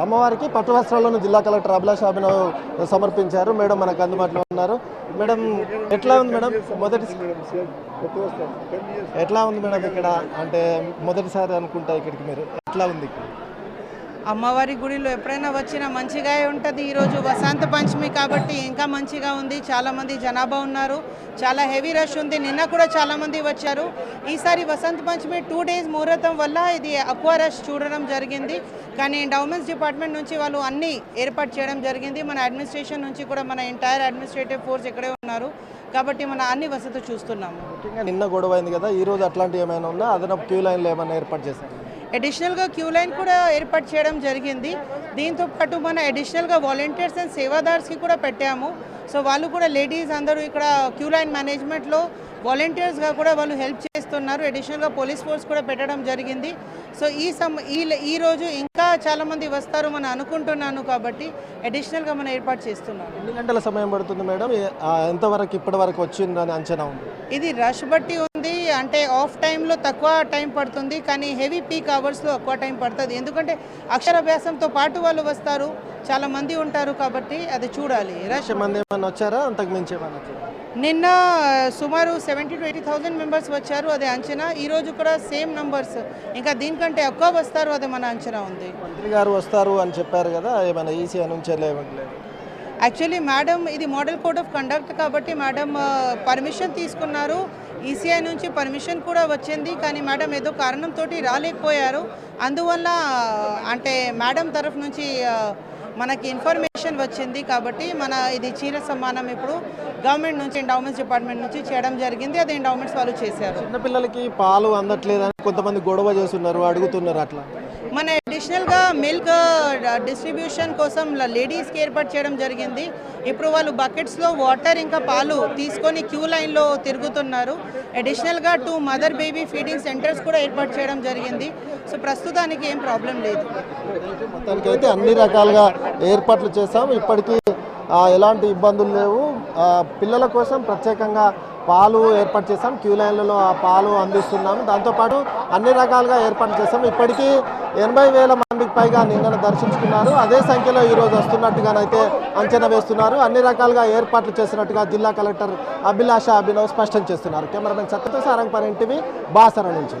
అమ్మవారికి పట్టు వస్త్రాలను జిల్లా కలెక్టర్ అభిలాష్ అభినవ్ సమర్పించారు. మేడం మనకు అందుబాటులో ఉన్నారు. మేడం ఎట్లా ఉంది మేడం? మొదటి ఎట్లా ఉంది మేడం ఇక్కడ? అంటే మొదటిసారి అనుకుంటా ఇక్కడికి మీరు. ఎట్లా ఉంది ఇక్కడ? అమ్మవారి గుడిలో ఎప్పుడైనా వచ్చినా మంచిగా ఉంటుంది. ఈరోజు వసంత పంచమి కాబట్టి ఇంకా మంచిగా ఉంది. చాలామంది జనాభా ఉన్నారు. చాలా హెవీ రష్ ఉంది. నిన్న కూడా చాలామంది వచ్చారు. ఈసారి వసంత పంచమి టూ డేస్ ముహూర్తం వల్ల ఇది అక్వా రష్ చూడడం జరిగింది. కానీ డౌమెన్స్ డిపార్ట్మెంట్ నుంచి వాళ్ళు అన్నీ ఏర్పాటు చేయడం జరిగింది. మన అడ్మినిస్ట్రేషన్ నుంచి కూడా మన ఎంటైర్ అడ్మినిస్ట్రేటివ్ ఫోర్స్ ఇక్కడే ఉన్నారు. కాబట్టి మన అన్ని వసతులు చూస్తున్నాము. నిన్న గొడవ అయింది కదా. ఈరోజు అట్లాంటివి ఏమైనా ఉందా? అదనపు క్యూ లైన్లు ఏమైనా ఏర్పాటు చేశారు? అడిషనల్గా క్యూ లైన్ కూడా ఏర్పాటు చేయడం జరిగింది. దీంతో పాటు మన అడిషనల్గా వాలంటీర్స్ అండ్ సేవాదార్స్కి కూడా పెట్టాము. సో వాళ్ళు కూడా లేడీస్ అందరూ ఇక్కడ క్యూ లైన్ మేనేజ్మెంట్లో వాలంటీర్స్గా కూడా వాళ్ళు హెల్ప్ చేస్తున్నారు. అడిషనల్గా పోలీస్ ఫోర్స్ కూడా పెట్టడం జరిగింది. సో ఈ సమ్ ఈ ఈ రోజు ఇంకా చాలామంది వస్తారు మనం అనుకుంటున్నాను కాబట్టి అడిషనల్గా మనం ఏర్పాటు చేస్తున్నాము. ఎన్ని గంటల సమయం పడుతుంది మేడం? ఎంతవరకు ఇప్పటి వరకు వచ్చిందని అంచనా ఉంది? ఇది రష్ బట్టి ఉంది అంటే ఆఫ్ టైంలో తక్కువ టైం పడుతుంది కానీ హెవీ పీక్ అవర్స్లో ఎక్కువ టైం పడుతుంది. ఎందుకంటే అక్షరాభ్యాసంతో పాటు వాళ్ళు వస్తారు చాలా మంది ఉంటారు కాబట్టి అది చూడాలి. మంది ఏమైనా వచ్చారా? అంతకు మించి నిన్న సుమారు seventy to eighty thousand members వచ్చారు అదే అంచనా. ఈ రోజు కూడా సేమ్ నంబర్స్ ఇంకా దీనికంటే ఎక్కువ వస్తారు అది మన అంచనా ఉంది. మంత్రి గారు వస్తారు అని చెప్పారు కదా ఏమైనా ఈసీ నుంచి లేవట్లేదు. యాక్చువల్లీ మేడం ఇది మోడల్ కోడ్ ఆఫ్ కండక్ట్ కాబట్టి మేడం పర్మిషన్ తీసుకున్నారు. ఈసీఐ నుంచి పర్మిషన్ కూడా వచ్చింది. కానీ మేడం ఏదో కారణంతో రాలేకపోయారు. అందువల్ల అంటే మేడం తరఫు నుంచి ఆ, మనకి ఇన్ఫర్మేషన్ వచ్చింది కాబట్టి మన ఇది చీర సమ్మానం ఇప్పుడు గవర్నమెంట్ నుంచి ఎండౌమెంట్స్ డిపార్ట్మెంట్ నుంచి చేయడం జరిగింది. అది ఎండౌమెంట్స్ వాళ్ళు చేశారు. చిన్నపిల్లలకి పాలు అందట్లేదని కొంతమంది గొడవ చేస్తున్నారు అడుగుతున్నారు అట్లా. మన అడిషనల్గా మిల్క్ డిస్ట్రిబ్యూషన్ కోసం లేడీస్కి ఏర్పాటు చేయడం జరిగింది. ఇప్పుడు వాళ్ళు బకెట్స్లో వాటర్ ఇంకా పాలు తీసుకొని క్యూ లైన్లో తిరుగుతున్నారు. అడిషనల్గా two mother baby feeding centres కూడా ఏర్పాటు చేయడం జరిగింది. సో ప్రస్తుతానికి ఏం ప్రాబ్లం లేదు. మొత్తానికైతే అన్ని రకాలుగా ఏర్పాట్లు చేస్తాం ఇప్పటికీ ఎలాంటి ఇబ్బందులు లేవు. పిల్లల కోసం ప్రత్యేకంగా పాలు ఏర్పాటు చేస్తాం క్యూ లైన్లలో ఆ పాలు అందిస్తున్నాము దాంతోపాటు అన్ని రకాలుగా ఏర్పాటు చేస్తాం ఇప్పటికీ ఎనభై వేల మందికి పైగా నిన్న దర్శించుకున్నారు. అదే సంఖ్యలో ఈరోజు వస్తున్నట్టుగానైతే అంచనా వేస్తున్నారు. అన్ని రకాలుగా ఏర్పాట్లు చేసినట్టుగా జిల్లా కలెక్టర్ అభిలాష అభినవ్ స్పష్టం చేస్తున్నారు. కెమెరామెన్ సత్యతో సారంగపరి టీవీ బాసర నుంచి.